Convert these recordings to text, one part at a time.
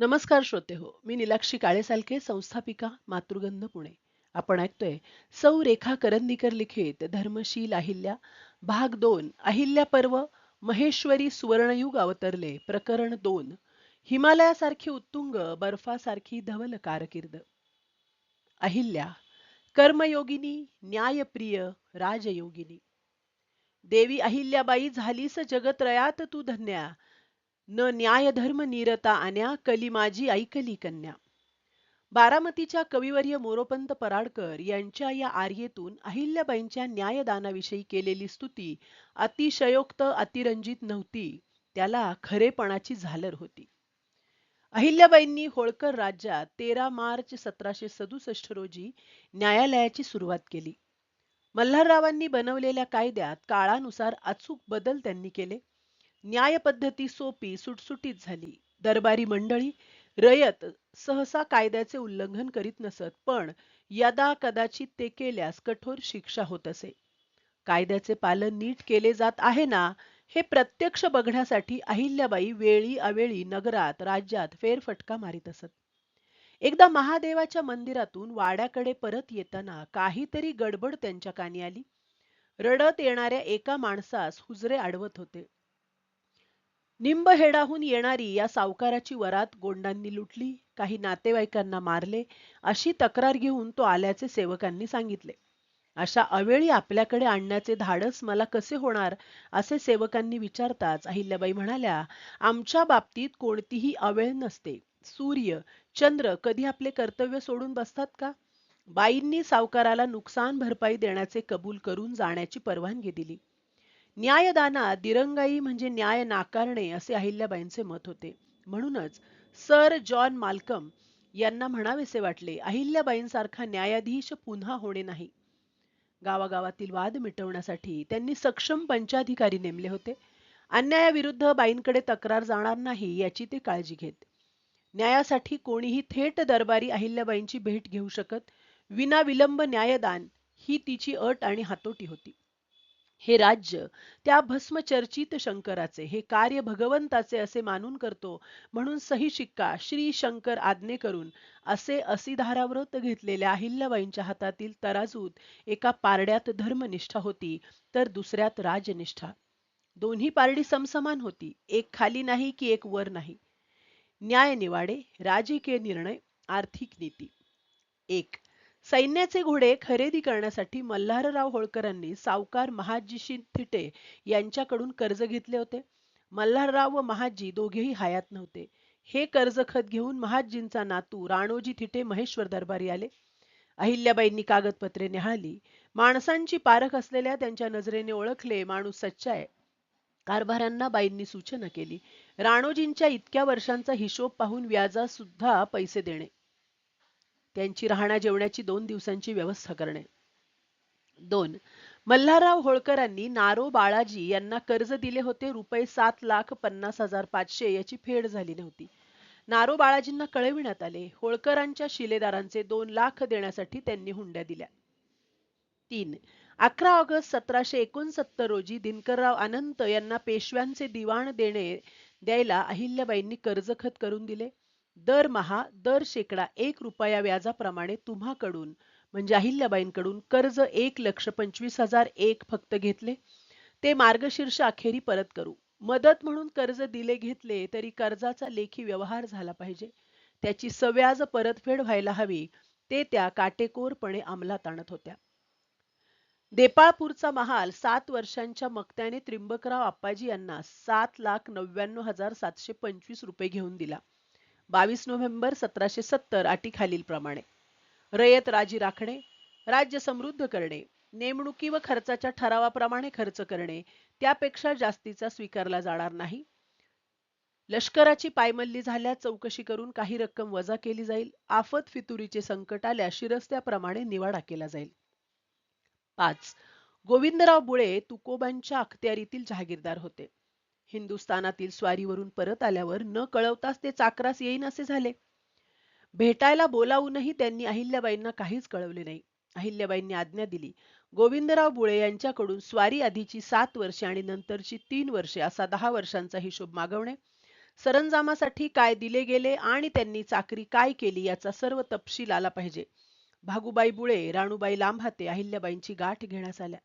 नमस्कार श्रोते हो मी निलाक्षी काळेसालके संस्थापिका मातृगंध पुणे. आपण ऐकतोय सौ रेखा करंदीकर लिखित धर्मशील अहिल्या भाग दोन अहिल्या पर्व महेश्वरी सुवर्णयुग अवतरले प्रकरण दोन हिमालयासारखी उत्तुंग बर्फासारखी धवल कारकीर्द. अहिल्या कर्मयोगिनी न्यायप्रिय राजयोगिनी. देवी अहिल्याबाई झालीस जगत्रयात तू धन्या न न्यायधर्म निरता आण्या कली माझी ऐकली कन्या. बारामतीच्या कविवर्य मोरोपंत पराडकर यांच्या या आर्येतून अहिल्याबाईंच्या न्यायदानाविषयी केलेली स्तुती अतिशयोक्त अतिरंजित नव्हती त्याला खरेपणाची झालर होती. अहिल्याबाईंनी होळकर राज्यात तेरा मार्च सतराशे सदुसष्ट रोजी न्यायालयाची सुरुवात केली. मल्हाररावांनी बनवलेल्या कायद्यात काळानुसार अचूक बदल त्यांनी केले. न्यायपद्धती सोपी सुटसुटीत झाली. दरबारी मंडळी रयत सहसा कायद्याचे उल्लंघन करीत नसत पण यदा कदाचित ते केल्यास कठोर शिक्षा होत असे. कायद्याचे पालन नीट केले जात आहे ना हे प्रत्यक्ष बघण्यासाठी अहिल्याबाई वेळी अवेळी नगरात राज्यात फेरफटका मारित असत. एकदा महादेवाच्या मंदिरातून वाड्याकडे परत येताना काहीतरी गडबड त्यांच्या कानी आली. रडत येणाऱ्या एका माणसास हुजरे आडवत होते. निंबहेडाहून येणारी या सावकाराची वरात गोंडांनी लुटली काही नातेवाईकांना मारले अशी तक्रार घेऊन तो आल्याचे सेवकांनी सांगितले. अशा अवेळी आपल्याकडे आणण्याचे धाडस मला कसे होणार असे सेवकांनी विचारताच अहिल्याबाई म्हणाल्या आमच्या बाबतीत कोणतीही अवेळ नसते. सूर्य चंद्र कधी आपले कर्तव्य सोडून बसतात का? बाईंनी सावकाराला नुकसान भरपाई देण्याचे कबूल करून जाण्याची परवानगी दिली. न्यायदानात दिरंगाई म्हणजे न्याय नाकारणे असे अहिल्याबाईंचे मत होते. म्हणूनच सर जॉन माल्कम यांना म्हणावेसे वाटले अहिल्याबाईंसारखा न्यायाधीश पुन्हा होणे नाही. गावागावातील वाद मिटवण्यासाठी त्यांनी सक्षम पंचाधिकारी नेमले होते. अन्यायाविरुद्ध बाईंकडे तक्रार जाणार नाही याची ते काळजी घेत. न्यायासाठी कोणीही थेट दरबारी अहिल्याबाईंची भेट घेऊ शकत विना विलंब न्यायदान ही तिची अट आणि हातोटी होती. हे राज्य त्या भस्मचर्चित शंकराचे हे कार्य भगवंताचे असे मानून करतो म्हणून सही शिक्का श्री शंकर आज्ञे करून असे असिधाराव्रत घेतलेल्या अहिल्याबाईंच्या हातातील तराजूत एका पारड्यात धर्मनिष्ठा होती तर दुसऱ्यात राजनिष्ठा. दोन्ही पारडी समसमान होती एक खाली नाही की एक वर नाही. न्याय निवाडे राजकीय निर्णय आर्थिक नीती. एक सैन्याचे घोडे खरेदी करण्यासाठी मल्हारराव होळकरांनी सावकार महाजीशी थिटे यांच्याकडून कर्ज घेतले होते. मल्हारराव व महाजी दोघेही हयात नव्हते. हे कर्ज खत घेऊन महाजींचा नातू राणोजी थिटे महेश्वर दरबारी आले. अहिल्याबाईंनी कागदपत्रे निहाळली. माणसांची पारख असलेल्या त्यांच्या नजरेने ओळखले माणूस सच्चा आहे. कारभारांना बाईंनी सूचना केली. राणोजींच्या इतक्या वर्षांचा हिशोब पाहून व्याजा सुद्धा पैसे देणे. त्यांची राहण्या जेवण्याची दोन दिवसांची व्यवस्था करणे. दोन मल्हारराव होळकरांनी नारो बाळाजी यांना कर्ज दिले होते रुपये सात लाख पन्नास हजार पाचशे याची फेड झाली नव्हती. नारो बाळाजींना कळविण्यात आले. होळकरांच्या शिलेदारांचे दोन लाख देण्यासाठी त्यांनी हुंड्या दिल्या. तीन अकरा ऑगस्ट सतराशे एकोणसत्तर रोजी दिनकरराव अनंत यांना पेशव्यांचे दिवाण देणे द्यायला अहिल्याबाईंनी कर्जखत करून दिले. दरमहा दर शेकडा एक रुपया व्याजाप्रमाणे तुम्हाकडून म्हणजे अहिल्याबाईंकडून कर्ज एक लक्ष पंचवीस हजार एक फक्त घेतले. ते मार्गशीर्ष अखेरी परत करू. मदत म्हणून कर्ज दिले घेतले तरी कर्जाचा लेखी व्यवहार झाला पाहिजे. त्याची सव्याज परतफेड व्हायला हवी ते त्या काटेकोरपणे अंमलात आणत होत्या. देपाळपूरचा महाल सात वर्षांच्या मक्त्याने त्रिंबकराव आप्पाजी यांना सात लाख नव्याण्णव हजार सातशे पंचवीस रुपये घेऊन दिला. बावीस नोव्हेंबर सतराशे सत्तर अटी खालील प्रमाणे. रयत राजी राखणे राज्य समृद्ध करणे नेमणुकी व खर्चाच्या ठरावाप्रमाणे खर्च करणे त्यापेक्षा जास्तीचा स्वीकारला जाणार नाही. लष्कराची पायमल्ली झाल्यास चौकशी करून काही रक्कम वजा केली जाईल. आफत फितुरीचे संकट आल्यास शिरस्त्याप्रमाणे निवाडा केला जाईल. पाच. गोविंदराव बुळे तुकोबांच्या अखत्यारीतील जहागीरदार होते. हिंदुस्थानातील स्वारीवरून परत आल्यावर न कळवताच ते चाकरास येईन असे झाले. भेटायला बोलावूनही त्यांनी अहिल्याबाईंना काहीच कळवले नाही. अहिल्याबाईंनी आज्ञा दिली गोविंदराव बुळे यांच्याकडून स्वारी आधीची सात वर्षे आणि नंतरची तीन वर्षे असा दहा वर्षांचा हिशोब मागवणे. सरंजामासाठी काय दिले गेले आणि त्यांनी चाकरी काय केली याचा सर्व तपशील आला पाहिजे. भागुबाई बुळे राणूबाई लांभाते अहिल्याबाईंची गाठ घेण्यास आल्या.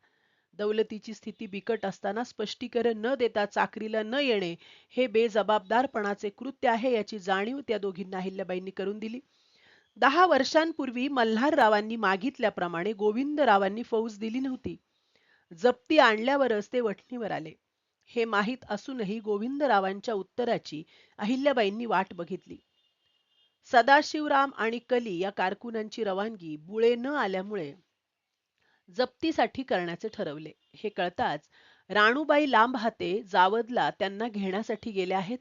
दौलतीची स्थिती बिकट असताना स्पष्टीकरण न देता चाकरीला न येणे हे बेजबाबदारपणाचे कृत्य आहे याची जाणीव त्या दोघींना अहिल्याबाईंनी करून दिली. दहा वर्षांपूर्वी मल्हाररावांनी मागितल्याप्रमाणे गोविंदरावांनी फौज दिली नव्हती. जप्ती आणल्यावरच ते वठणीवर आले. हे माहीत असूनही गोविंदरावांच्या उत्तराची अहिल्याबाईंनी वाट बघितली. सदाशिवराम आणि कली या कारकुनांची रवानगी बुळे न आल्यामुळे जप्तीसाठी करण्याचे ठरवले. हे कळताच राणूबाई लांब हाते जावदला त्यांना घेण्यासाठी गेले आहेत.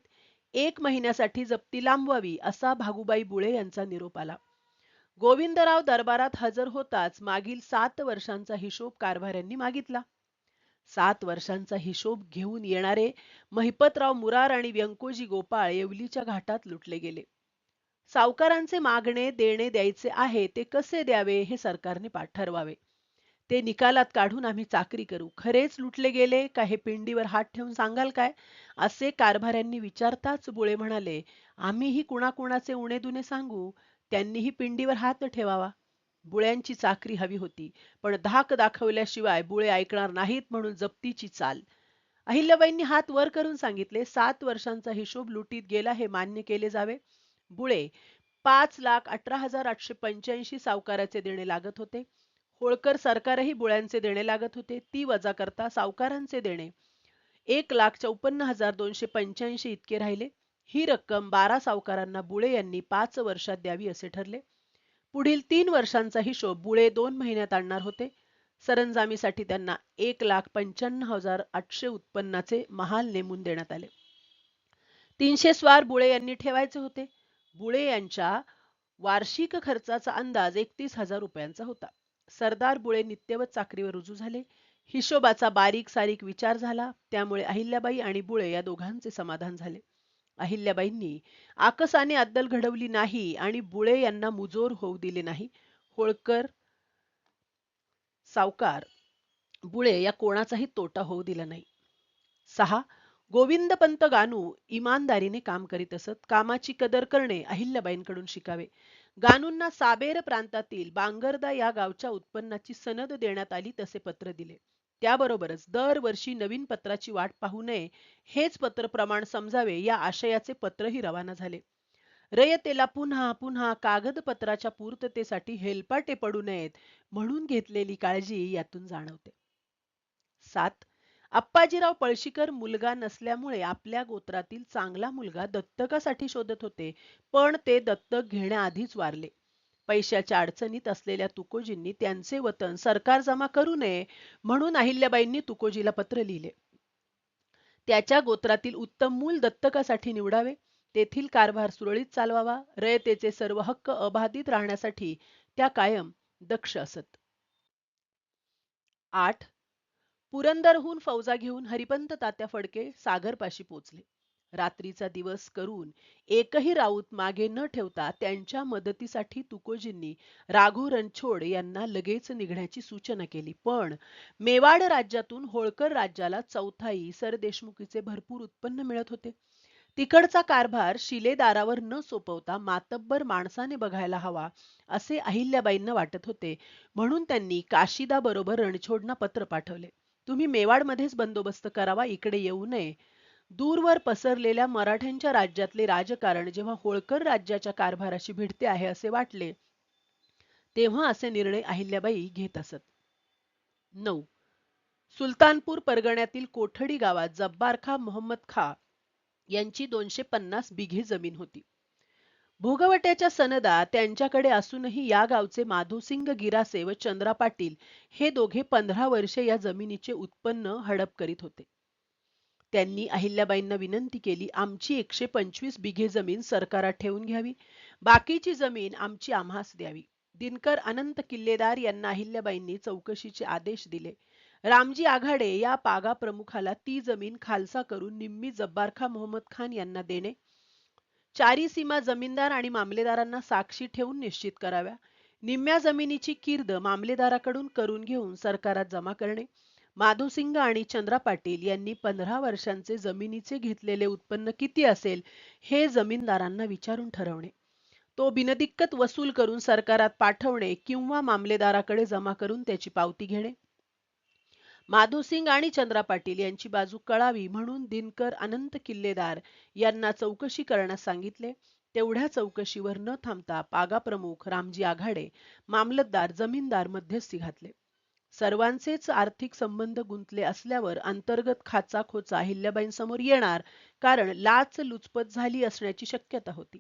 एक महिन्यासाठी जप्ती लांबवावी असा भागुबाई बुळे यांचा निरोप आला. गोविंदराव दरबारात हजर होताच मागील सात वर्षांचा हिशोब कारभाऱ्यांनी मागितला. सात वर्षांचा हिशोब घेऊन येणारे महिपतराव मुरार आणि व्यंकोजी गोपाळ येवलीच्या घाटात लुटले गेले. सावकारांचे मागणे देणे द्यायचे आहे ते कसे द्यावे हे सरकारने ठरवावे. ते निकालात काढून आम्ही चाकरी करू. खरेच लुटले गेले का हे पिंडीवर हात ठेवून सांगाल काय? असे कारभाऱ्यांनी विचारताच बुळे म्हणाले आम्हीही कुणाकुणाचे उणे दुने सांगू? त्यांनीही पिंडीवर हात ठेवावा. बुळ्यांची चाकरी हवी होती पण धाक दाखवल्याशिवाय बुळे ऐकणार नाहीत म्हणून जप्तीची चाल. अहिल्याबाईंनी हात वर करून सांगितले सात वर्षांचा हिशोब लुटीत गेला हे मान्य केले जावे. बुळे पाच लाख अठरा हजार आठशे पंच्याऐंशी सावकाराचे देणे लागत होते. होळकर सरकारही बुळ्यांचे देणे लागत होते. ती वजा करता सावकारांचे देणे. एक लाख चौपन्न हजार दोनशे पंच्याऐंशी इतके राहिले. ही रक्कम बारा सावकारांना बुळे यांनी पाच वर्षात द्यावी असे ठरले. पुढील तीन वर्षांचा हिशोब बुळे दोन महिन्यात आणणार होते. सरंजामीसाठी त्यांना एक लाख पंच्याण्णव हजार आठशे उत्पन्नाचे महाल नेमून देण्यात आले. तीनशे स्वार बुळे यांनी ठेवायचे होते. बुळे यांच्या वार्षिक खर्चाचा अंदाज एकतीस हजार रुपयांचा होता. सरदार बुळे नित्यवत चाकरीवर रुजू झाले. हिशोबाचा बारीक सारीक विचार झाला. त्यामुळे अहिल्याबाई आणि बुळे या दोघांचे समाधान झाले. अहिल्याबाईंनी आकसाने अद्दल घडवली नाही आणि बुळे यांना मुजोर होऊ दिले नाही. होळकर सावकार बुळे या कोणाचाही तोटा होऊ दिला नाही. सहा गोविंदपंत गानू इमानदारीने काम करीत असत. कामाची कदर करणे अहिल्याबाईंकडून शिकावे. गानूंना साबेर प्रांतातील बांगरदा या गावच्या उत्पन्नाची सनद देण्यात आली तसे पत्र दिले. त्याबरोबरच दरवर्षी नवीन पत्राची वाट पाहू नये हेच पत्र प्रमाण समजावे या आशयाचे पत्रही रवाना झाले. रयतेला पुन्हा पुन्हा कागदपत्राच्या पूर्ततेसाठी हेलपाटे पडू नयेत म्हणून घेतलेली काळजी यातून जाणवते. सात अप्पाजीराव पळशीकर मुलगा नसल्यामुळे आपल्या गोत्रातील चांगला मुलगा दत्तकासाठी शोधत होते पण ते दत्तक घेण्याआधीच वारले. पैशाच्या अडचणीत असलेल्या तुकोजींनी त्यांचे वतन सरकार जमा करू नये म्हणून अहिल्याबाईंनी तुकोजीला पत्र लिहिले. त्याच्या गोत्रातील उत्तम मूल दत्तकासाठी निवडावे तेथील कारभार सुरळीत चालवावा रयतेचे सर्व हक्क अबाधित राहण्यासाठी त्या कायम दक्ष असत. आठ पुरंदरहून फौजा घेऊन हरिपंत तात्या फडके सागरपाशी पोचले. रात्रीचा दिवस करून एकही राऊत मागे न ठेवता त्यांच्या मदतीसाठी तुकोजींनी राघू रणछोड यांना लगेच निघण्याची सूचना केली. पण मेवाड राज्यातून होळकर राज्याला चौथाई सरदेशमुखीचे भरपूर उत्पन्न मिळत होते. तिकडचा कारभार शिलेदारावर न सोपवता मातब्बर माणसाने बघायला हवा असे अहिल्याबाईंना वाटत होते. म्हणून त्यांनी काशिदा बरोबर रणछोडना पत्र पाठवले. तुम्ही मेवाडमध्येच बंदोबस्त करावा इकडे येऊ नये. दूरवर पसरलेल्या मराठ्यांच्या राज्यातले राजकारण जेव्हा होळकर राज्याच्या कारभाराशी भिडते आहे असे वाटले तेव्हा असे निर्णय अहिल्याबाई घेत असत. नऊ. सुलतानपूर परगण्यातील कोठडी गावात जब्बार खा मोहम्मद खा यांची दोनशे पन्नास बिघे जमीन होती. भोगवट्याच्या सनदा त्यांच्याकडे असूनही या गावचे माधोसिंग गिरासे व चंद्रा पाटील हे दोघे पंधरा वर्षे या जमिनीचे उत्पन्न हडप करीत होते. त्यांनी अहिल्याबाईंना विनंती केली आमची एकशे पंचवीस बिघे जमीन सरकारात ठेवून घ्यावी. बाकीची जमीन आमची आम्हास द्यावी. दिनकर अनंत किल्लेदार यांना अहिल्याबाईंनी चौकशीचे आदेश दिले. रामजी आघाडे या पागा प्रमुखाला ती जमीन खालसा करून निम्मी जब्बारखा मोहम्मद खान यांना देणे चारी सीमा जमीनदार आणि मामलेदारांना साक्षी ठेवून निश्चित कराव्या. निम्म्या जमिनीची कीर्द मामलेदाराकडून करून घेऊन सरकारात जमा करणे. माधुसिंग आणि चंद्रा पाटील यांनी पंधरा वर्षांचे जमिनीचे घेतलेले उत्पन्न किती असेल हे जमीनदारांना विचारून ठरवणे. तो बिनदिक्कत वसूल करून सरकारात पाठवणे किंवा मामलेदाराकडे जमा करून त्याची पावती घेणे. माधुसिंग आणि चंद्रा पाटील यांची बाजू कळावी म्हणून दिनकर अनंत किल्लेदार यांना चौकशी करण्यास सांगितले. तेवढ्या चौकशीवर न थांबता पागा प्रमुख रामजी आघाडे मामलतदार जमीनदार मध्यस्थी घातले. सर्वांचेच आर्थिक संबंध गुंतले असल्यावर अंतर्गत खाचा खोचा अहिल्याबाईंसमोर येणार कारण लाच लुचपत झाली असण्याची शक्यता होती.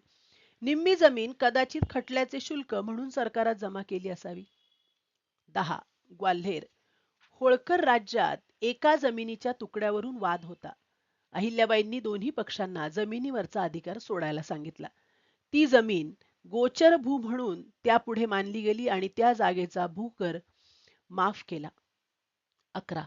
निम्मी जमीन कदाचित खटल्याचे शुल्क म्हणून सरकारात जमा केली असावी. दहा. ग्वाल्हेर होळकर राज्यात एका जमिनीच्या तुकड्यावरून वाद होता. अहिल्याबाईंनी दोन्ही पक्षांना जमिनीवरचा अधिकार सोडायला सांगितला. ती जमीन गोचर भू म्हणून त्यापुढे मानली गेली आणि त्या जागेचा भूकर माफ केला. अकरा.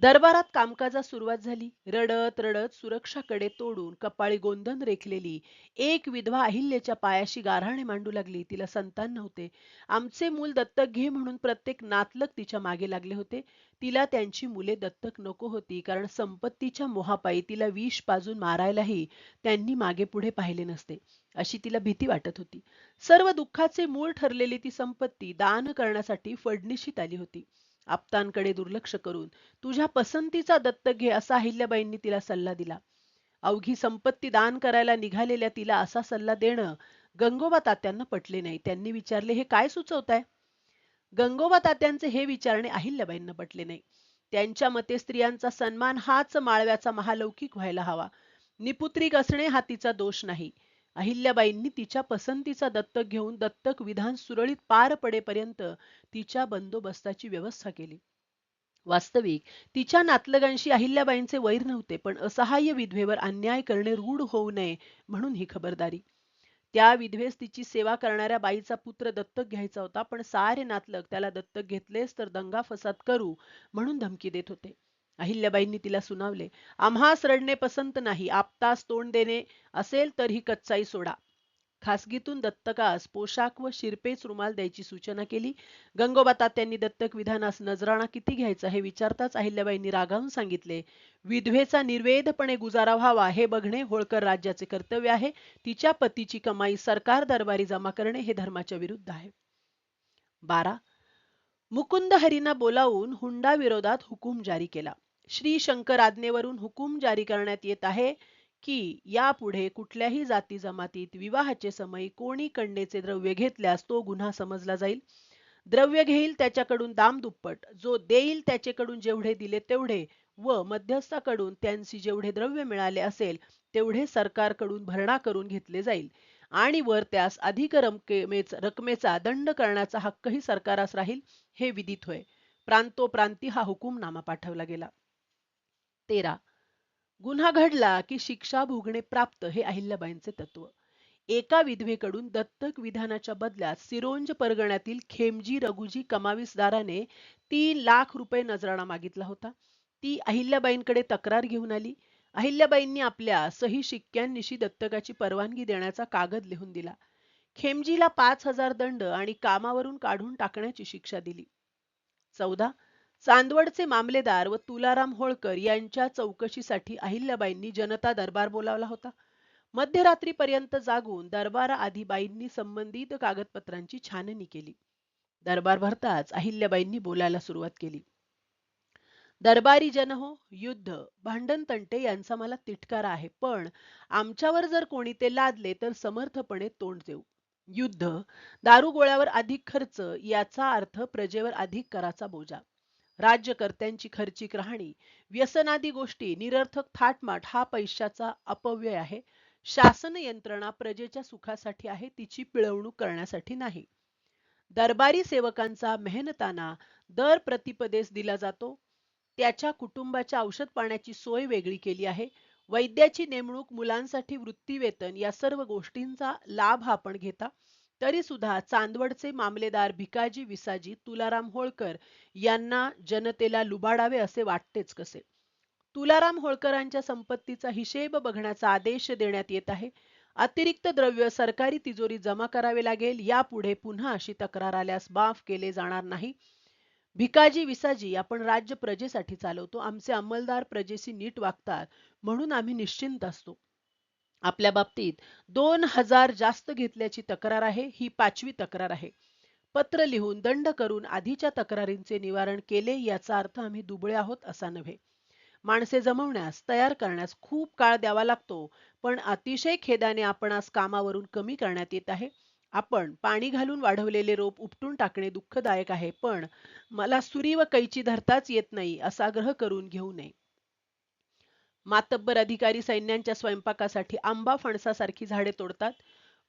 दरबारात कामकाजास सुरुवात झाली. रडत रडत सुरक्षाकडे तोडून कपाळी गोंधन रेखलेली. एक विधवा अहिल्याच्या पायाशी गारहाणे मांडू लागली. तिला संतान नव्हते. आमचे मूल दत्तक घे म्हणून प्रत्येक नातलक तिच्यामागे लागले होते. तिला त्यांची मुले दत्तक नको होती कारण संपत्तीच्या मोहापायी तिला विष पाजून मारायलाही त्यांनी मागे पुढे पाहिले नसते अशी तिला भीती वाटत होती. सर्व दुःखाचे मूळ ठरलेली ती संपत्ती दान करण्यासाठी फडणीशीत आली होती. आप्तांकडे दुर्लक्ष करून तुझ्या पसंतीचा दत्तक घे असा अहिल्याबाईंनी तिला सल्ला दिला. अवघी संपत्ती दान करायला निघालेल्या तिला असा सल्ला देणं गंगोबा तात्यांना पटले नाही. त्यांनी विचारले हे काय सुचवताय? गंगोबा तात्यांचे हे विचारणे अहिल्याबाईंना पटले नाही. त्यांच्या मते स्त्रियांचा सन्मान हाच माळव्याचा महालौकिक व्हायला हवा. निपुत्रिक असणे हा तिचा दोष नाही. अहिल्याबाईंनी तिच्या पसंतीचा दत्तक घेऊन दत्तक विधान सुरळीत पार पडेपर्यंत तिच्या बंदोबस्ताची व्यवस्था केली. वास्तविक तिच्या नातलगांशी अहिल्याबाईंचे वैर नव्हते पण असहाय्य विधवेवर अन्याय करणे रूढ होऊ नये म्हणून ही खबरदारी. त्या विधवेस तिची सेवा करणाऱ्या बाईचा पुत्र दत्तक घ्यायचा होता पण सारे नातलग त्याला दत्तक घेतलेस तर दंगा फसाद करू म्हणून धमकी देत होते. अहिल्याबाईंनी तिला सुनावले आम्हास रडणे पसंत नाही आपतास तोंड देणे असेल तर ही कच्चाई सोडा. खासगीतून दत्तकास पोशाख व शिरपेच रुमाल द्यायची सूचना केली. गंगोबा तात्यांनी दत्तक विधानास नजराणा किती घ्यायचा हे विचारताच अहिल्याबाईंनी रागावून सांगितले. विधवेचा निर्वेदपणे गुजारा व्हावा हे बघणे होळकर राज्याचे कर्तव्य आहे. तिच्या पतीची कमाई सरकार दरबारी जमा करणे हे धर्माच्या विरुद्ध आहे. बारा. मुकुंद हरींना बोलावून हुंडा विरोधात हुकूम जारी केला. श्री शंकर आज्ञेवरून हुकूम जारी करण्यात येत आहे की यापुढे कुठल्याही जाती जमातीत विवाहाचे समय कोणी कन्येचे द्रव्य घेतल्यास तो गुन्हा समजला जाईल. द्रव्य घेईल त्याच्याकडून दाम दुप्पट जो देईल त्याच्याकडून जेवढे दिले तेवढे व मध्यस्थाकडून त्यांची जेवढे द्रव्य मिळाले असेल तेवढे सरकारकडून भरणा करून घेतले जाईल. आणि वर त्यास अधिक रकमेच रकमेचा दंड करण्याचा हक्कही सरकारास राहील हे विदित होय. प्रांतोप्रांती हा हुकूमनामा पाठवला गेला. तेरा. गुन्हा घडला की शिक्षा भोगणे प्राप्त हे अहिल्याबाईंचे तत्व. एका विधवेकडून दत्तक विधानाच्या बदल्यात सिरोंज परगण्यातील खेमजी रघुजी कमावीसदाराने तीन लाख रुपये नजराणा मागितला होता. ती अहिल्याबाईंकडे तक्रार घेऊन आली. अहिल्याबाईंनी आपल्या सही शिक्क्यांनिशी दत्तकाची परवानगी देण्याचा कागद लिहून दिला. खेमजीला पाच हजार दंड आणि कामावरून काढून टाकण्याची शिक्षा दिली. चौदा. चांदवडचे मामलेदार व तुलाराम होळकर यांच्या चौकशीसाठी अहिल्याबाईंनी जनता दरबार बोलावला होता. मध्यरात्रीपर्यंत जागून दरबाराआधी बाईंनी संबंधित कागदपत्रांची छाननी केली. दरबार भरताच अहिल्याबाईंनी बोलायला सुरुवात केली. दरबारी जन हो युद्ध भांडण तंटे यांचा मला तिटकारा आहे पण आमच्यावर जर कोणी ते लादले तर समर्थपणे तोंड देऊ. युद्ध दारुगोळ्यावर अधिक खर्च याचा अर्थ प्रजेवर अधिक कराचा बोजा. राज्यकर्त्यांची खर्चिक राहणी व्यसनादी गोष्टी निरर्थक थाटमाट हा पैशाचा अपव्यय आहे. शासन यंत्रणा प्रजेच्या सुखासाठी आहे तिची पिळवणूक करण्यासाठी नाही. दरबारी सेवकांचा मेहनताना दर प्रतिपदेस दिला जातो. त्याच्या कुटुंबाच्या औषध पाण्याची सोय वेगळी केली आहे. वैद्याची नेमणूक मुलांसाठी वृत्तीवेतन या सर्व गोष्टींचा लाभ आपण घेता. तरी सुद्धा चांदवडचे मामलेदार भिकाजी विसाजी तुलाराम होळकर यांना जनतेला लुबाडावे असे वाटतेच कसे? तुलाराम होळकरांच्या संपत्तीचा हिशेब बघण्याचा आदेश देण्यात येत आहे. अतिरिक्त द्रव्य सरकारी तिजोरी जमा करावे लागेल. यापुढे पुन्हा अशी तक्रार आल्यास माफ केले जाणार नाही. भिकाजी विसाजी आपण राज्य प्रजेसाठी चालवतो. आमचे अंमलदार प्रजेशी नीट वागतात म्हणून आम्ही निश्चिंत असतो. आपल्या बाबतीत दोन हजार जास्त घेतल्याची तक्रार आहे ही पाचवी तक्रार आहे. पत्र लिहून दंड करून आधीच्या तक्रारींचे निवारण केले याचा अर्थ आम्ही दुबळे आहोत असा नव्हे. माणसे जमवण्यास तयार करण्यास खूप काळ द्यावा लागतो पण अतिशय खेदाने आपणास कामावरून कमी करण्यात येत आहे. आपण पाणी घालून वाढवलेले रोप उपटून टाकणे दुःखदायक आहे पण मला सुरी व कैची धरताच येत नाही असा ग्रह करून घेऊ नये. मातब्बर अधिकारी सैन्यांच्या स्वयंपाकासाठी आंबा फणसासारखी झाडे तोडतात.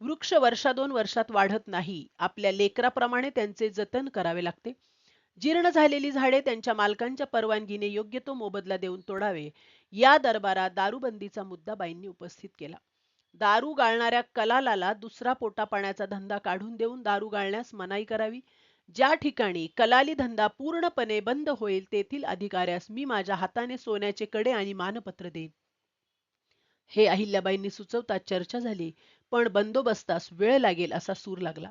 वृक्ष वर्षा दोन वर्षात वाढत नाही. आपल्या लेकराप्रमाणे त्यांचे जतन करावे लागते. जीर्ण झालेली झाडे त्यांच्या मालकांच्या परवानगीने योग्य तो मोबदला देऊन तोडावे. या दरबारात दारूबंदीचा मुद्दा बाईंनी उपस्थित केला. दारू गाळणाऱ्या कलालाला दुसरा पोटा पाण्याचा धंदा काढून देऊन दारू गाळण्यास मनाई करावी. ज्या ठिकाणी कलाली धंदा पूर्णपणे बंद होईल तेथील अधिकाऱ्यास मी माझ्या हाताने सोन्याचे कडे आणि मानपत्र देईन. हे अहिल्याबाईंनी सुचवता चर्चा झाली पण बंदोबस्तास वेळ लागेल असा सूर लागला.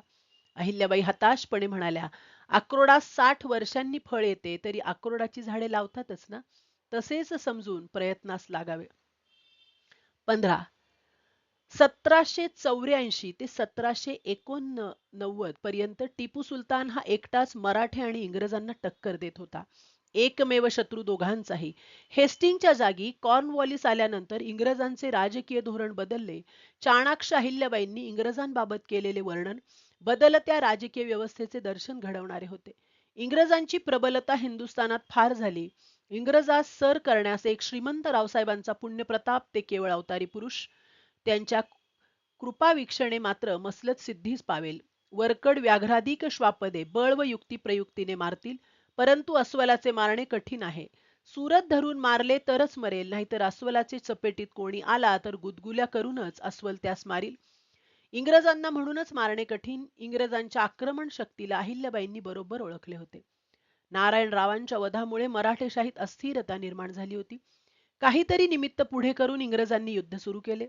अहिल्याबाई हताशपणे म्हणाल्या अक्रोडास साठ वर्षांनी फळ येते तरी अक्रोडाची झाडे लावतातच ना? तसेच समजून प्रयत्नास लागावे. पंधरा सतराशे चौऱ्याऐंशी ते सतराशे एकोणनव्वद पर्यंत टिपू सुलतान हा एकटाच मराठे आणि इंग्रजांना टक्कर देत होता. एकमेव शत्रू दोघांचाही. हेस्टिंगच्या जागी कॉर्नवॉलिस आल्यानंतर इंग्रजांचे राजकीय धोरण बदलले. चाणाक्ष अहिल्याबाईंनी इंग्रजांबाबत केलेले वर्णन बदलत्या राजकीय व्यवस्थेचे दर्शन घडवणारे होते. इंग्रजांची प्रबलता हिंदुस्थानात फार झाली. इंग्रजास सर करण्यास एक श्रीमंत रावसाहेबांचा पुण्यप्रताप ते केवळ अवतारी पुरुष त्यांच्या कृपावीक्षणे मात्र मसलत सिद्धीच पावेल. वरकड व्याघ्राधिक श्वापदे बळ व युक्ती प्रयुक्तीने मारतील परंतु अस्वलाचे मारणे कठीण आहे. सुरत धरून मारले तरच मरेल नाहीतर अस्वलाचे चपेटीत कोणी आला तर गुदगुल्या करूनच अस्वल त्यास मारील. इंग्रजांना म्हणूनच मारणे कठीण इंग्रजांच्या आक्रमण शक्तीला अहिल्याबाईंनी बरोबर ओळखले होते. नारायणरावांच्या वधामुळे मराठेशाहीत अस्थिरता निर्माण झाली होती. काहीतरी निमित्त पुढे करून इंग्रजांनी युद्ध सुरू केले.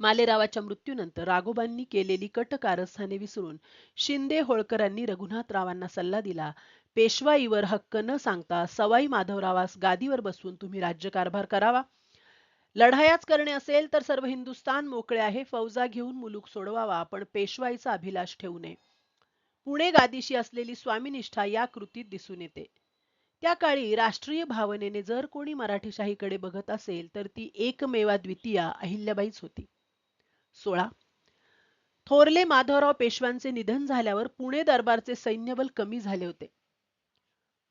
मालेरावाच्या मृत्यूनंतर राघोबांनी केलेली कट कारस्थाने विसरून शिंदे होळकरांनी रघुनाथरावांना सल्ला दिला. पेशवाईवर हक्क न सांगता सवाई माधवरावास गादीवर बसवून तुम्ही राज्यकारभार करावा. लढायाच करणे असेल तर सर्व हिंदुस्थान मोकळे आहे फौजा घेऊन मुलूक सोडवावा पण पेशवाईचा अभिलाष ठेवू नये. पुणे गादीशी असलेली स्वामीनिष्ठा या कृतीत दिसून येते. त्या काळी राष्ट्रीय भावनेने जर कोणी मराठीशाहीकडे बघत असेल तर ती एकमेवा द्वितीया अहिल्याबाईच होती. सोळा. थोरले माधवराव पेशव्यांचे निधन झाल्यावर पुणे दरबारचे सैन्यबल कमी झाले होते.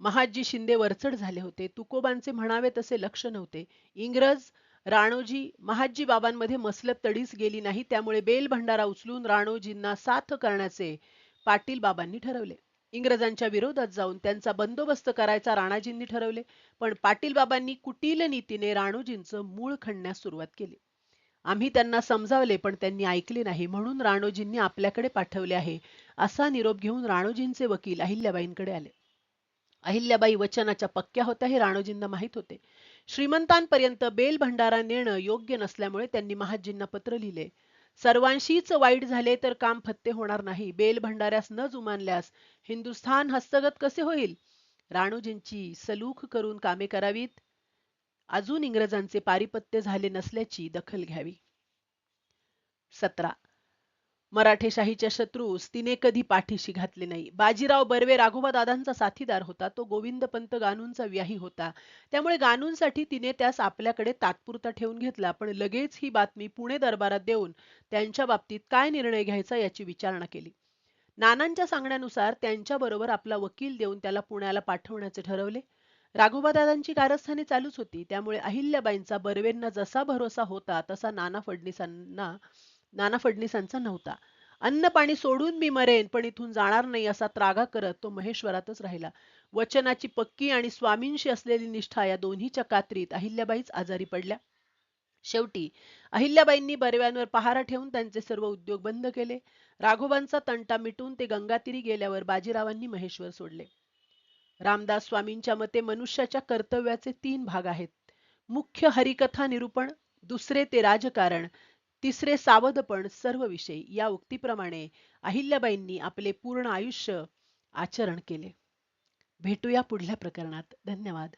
महाजी शिंदे वरचढ झाले होते. तुकोबांचे म्हणावे तसे लक्ष नव्हते. इंग्रज राणोजी महाजी बाबांमध्ये मसलत तडीच गेली नाही त्यामुळे बेल भंडारा उचलून राणोजींना साथ करण्याचे पाटील बाबांनी ठरवले. इंग्रजांच्या विरोधात जाऊन त्यांचा बंदोबस्त करायचा राणाजींनी ठरवले पण पाटील बाबांनी कुटील नीतीने राणोजींचं मूळ खणण्यास सुरुवात केली. आम्ही त्यांना समजावले पण त्यांनी ऐकले नाही. म्हणून राणोजींनी आपल्याकडे पाठवले आहे. असा निरोप घेऊन राणोजींचे वकील अहिल्याबाईंकडे आले. अहिल्याबाई वचनाच्या पक्क्या होत्या हे राणोजींना माहीत होते. श्रीमंतांपर्यंत बेल भंडारा नेणं योग्य नसल्यामुळे त्यांनी महाजींना पत्र लिहिले. सर्वांशीच वाईट झाले तर काम फत्ते होणार नाही. बेल भंडाऱ्यास न जुमानल्यास हिंदुस्थान हस्तगत कसे होईल? राणोजींची सलूख करून कामे करावीत? अजून इंग्रजांचे पारिपत्य झाले नसल्याची दखल घ्यावी. सतरा. मराठेशाहीच्या शत्रूस तिने कधी पाठीशी घातले नाही. बाजीराव बर्वे राघोबा दादांचा साथीदार होता. तो गोविंदपंत गानूंचा व्याही होता. त्यामुळे गानूंसाठी तिने त्यास आपल्याकडे तात्पुरता ठेवून घेतला. पण लगेच ही बातमी पुणे दरबारात देऊन त्यांच्या बाबतीत काय निर्णय घ्यायचा याची विचारणा केली. नानांच्या सांगण्यानुसार त्यांच्याबरोबर आपला वकील देऊन त्याला पुण्याला पाठवण्याचे ठरवले. राघोबादादांची कारस्थाने चालूच होती. त्यामुळे अहिल्याबाईंचा बर्वेंना जसा भरोसा होता तसा नाना फडणीसांना नाना फडणीसांचा नव्हता. अन्न पाणी सोडून मी मरेन पण इथून जाणार नाही असा त्रागा करत तो महेश्वरातच राहिला. वचनाची पक्की आणि स्वामींशी असलेली निष्ठा या दोन्हीच्या कात्रीत अहिल्याबाईच आजारी पडल्या. शेवटी अहिल्याबाईंनी बर्व्यांवर पहारा ठेवून त्यांचे सर्व उद्योग बंद केले. राघोबांचा तंटा मिटून ते गंगातीरी गेल्यावर बाजीरावांनी महेश्वर सोडले. रामदास स्वामींच्या मते मनुष्याच्या कर्तव्याचे तीन भाग आहेत. मुख्य हरिकथा निरूपण दुसरे ते राजकारण तिसरे सावधपण सर्व विषयी. या उक्तीप्रमाणे अहिल्याबाईंनी आपले पूर्ण आयुष्य आचरण केले. भेटूया पुढल्या प्रकरणात. धन्यवाद.